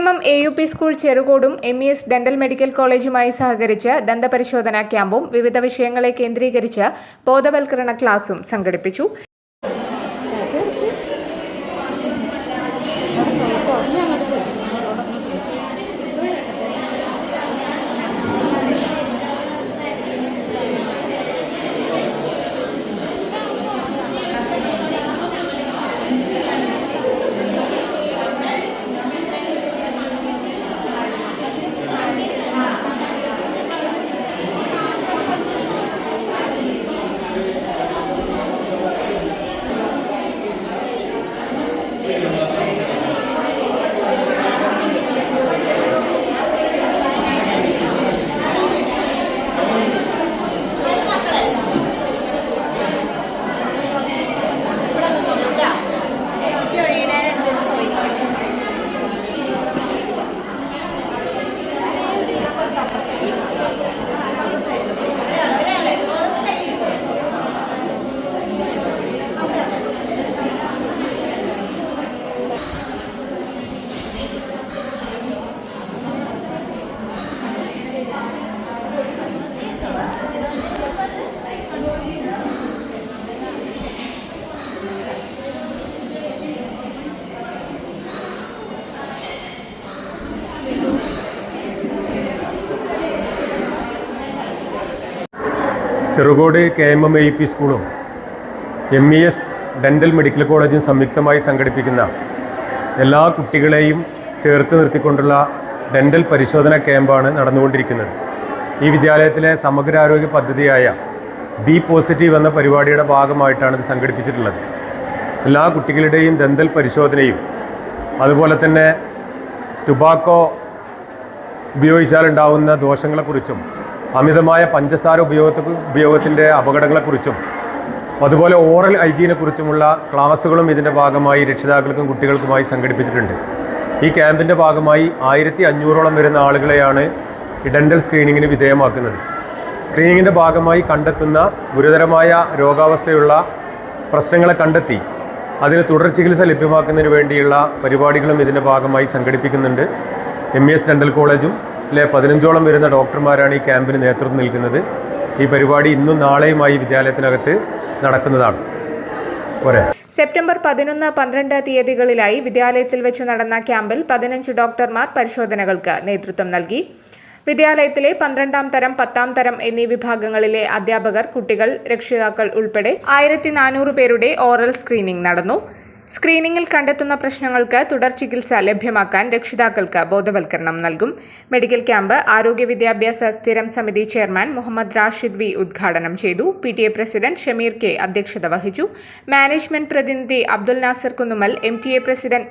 M M U P school ചെറുകോടും M E S dental medical കോളേജുമായി സഹകരിച്ച് ദന്തപരിശോധനാ ക്യാമ്പും വിവിധ വിഷയങ്ങളെ കേന്ദ്രീകരിച്ച് ബോധവൽക്കരണ ക്ലാസും സംഘടിപ്പിച്ചു. Cherukode K M M A P സ്കൂളും M E S dental medical കോളേജും സംയുക്തമായി സംഘടിപ്പിക്കുന്ന എല്ലാ കുട്ടികളെയും ചേർത്ത് നിർത്തിക്കൊണ്ടുള്ള ഡെന്റൽ പരിശോധന ക്യാമ്പാണ് നടന്നുകൊണ്ടിരിക്കുന്നത്. ഈ വിദ്യാലയത്തിലെ സമഗ്രാരോഗ്യ പദ്ധതിയായ ബി പോസിറ്റീവ് എന്ന പരിപാടിയുടെ ഭാഗമായിട്ടാണ് ഇത് സംഘടിപ്പിച്ചിട്ടുള്ളത്. എല്ലാ കുട്ടികളുടെയും ദന്തൽ പരിശോധനയും അതുപോലെ തന്നെ ടുബാക്കോ ഉപയോഗിച്ചാലുണ്ടാവുന്ന ദോഷങ്ങളെക്കുറിച്ചും അമിതമായ പഞ്ചസാര ഉപയോഗത്തെ ഉപയോഗത്തിന്റെ അപകടങ്ങളെക്കുറിച്ചും അതുപോലെ ഓറൽ ഹൈജീനെ കുറിച്ചുമുള്ള ക്ലാസ്സുകളും ഇതിന്റെ ഭാഗമായി രക്ഷിതാക്കൾക്കും കുട്ടികൾക്കുമായി സംഘടിപ്പിച്ചിട്ടുണ്ട്. ഈ ക്യാമ്പിന്റെ ഭാഗമായി ആയിരത്തി അഞ്ഞൂറോളം വരുന്ന ആളുകളെയാണ് ഡെന്റൽ സ്ക്രീനിങ്ങിന് വിധേയമാക്കുന്നത്. സ്ക്രീനിങ്ങിന്റെ ഭാഗമായി കണ്ടെത്തുന്ന ഗുരുതരമായ രോഗാവസ്ഥയുള്ള പ്രശ്നങ്ങളെ കണ്ടെത്തി അതിന് തുടർ ചികിത്സ ലഭ്യമാക്കുന്നതിന് വേണ്ടിയുള്ള പരിപാടികളും ഇതിന്റെ ഭാഗമായി സംഘടിപ്പിക്കുന്നുണ്ട്. എം ഇ എസ് ഡെന്റൽ കോളേജും ലെ പതിനഞ്ചോളം വരുന്ന ഡോക്ടർമാരാണ് ഈ ക്യാമ്പിന് നേതൃത്വം നൽകുന്നത്. ഈ പരിപാടി ഇന്നും നാളെയുമായി വിദ്യാലയത്തിനകത്ത് നടക്കുന്നതാണ്. പോരെ. സെപ്റ്റംബർ പതിനൊന്ന് പന്ത്രണ്ട് തീയതികളിലായി വിദ്യാലയത്തിൽ വെച്ച് നടന്ന ക്യാമ്പിൽ പതിനഞ്ച് ഡോക്ടർമാർ പരിശോധനകൾക്ക് നേതൃത്വം നൽകി. വിദ്യാലയത്തിലെ പന്ത്രണ്ടാം തരം പത്താം തരം എന്നീ വിഭാഗങ്ങളിലെ അധ്യാപകർ കുട്ടികൾ രക്ഷിതാക്കൾ ഉൾപ്പെടെ ആയിരത്തി പേരുടെ ഓറൽ സ്ക്രീനിംഗ് നടന്നു. സ്ക്രീനിംഗിൽ കണ്ടെത്തുന്ന പ്രശ്നങ്ങൾക്ക് തുടർ ചികിത്സ ലഭ്യമാക്കാൻ രക്ഷിതാക്കൾക്ക് ബോധവൽക്കരണം നൽകും. മെഡിക്കൽ ക്യാമ്പ് ആരോഗ്യ വിദ്യാഭ്യാസ സ്ഥിരം സമിതി ചെയർമാൻ മുഹമ്മദ് റാഷിദ് വി ഉദ്ഘാടനം ചെയ്തു. P T A president Shameer K അധ്യക്ഷത വഹിച്ചു. മാനേജ്മെന്റ് പ്രതിനിധി Abdul Nasar Kunnumal M T A president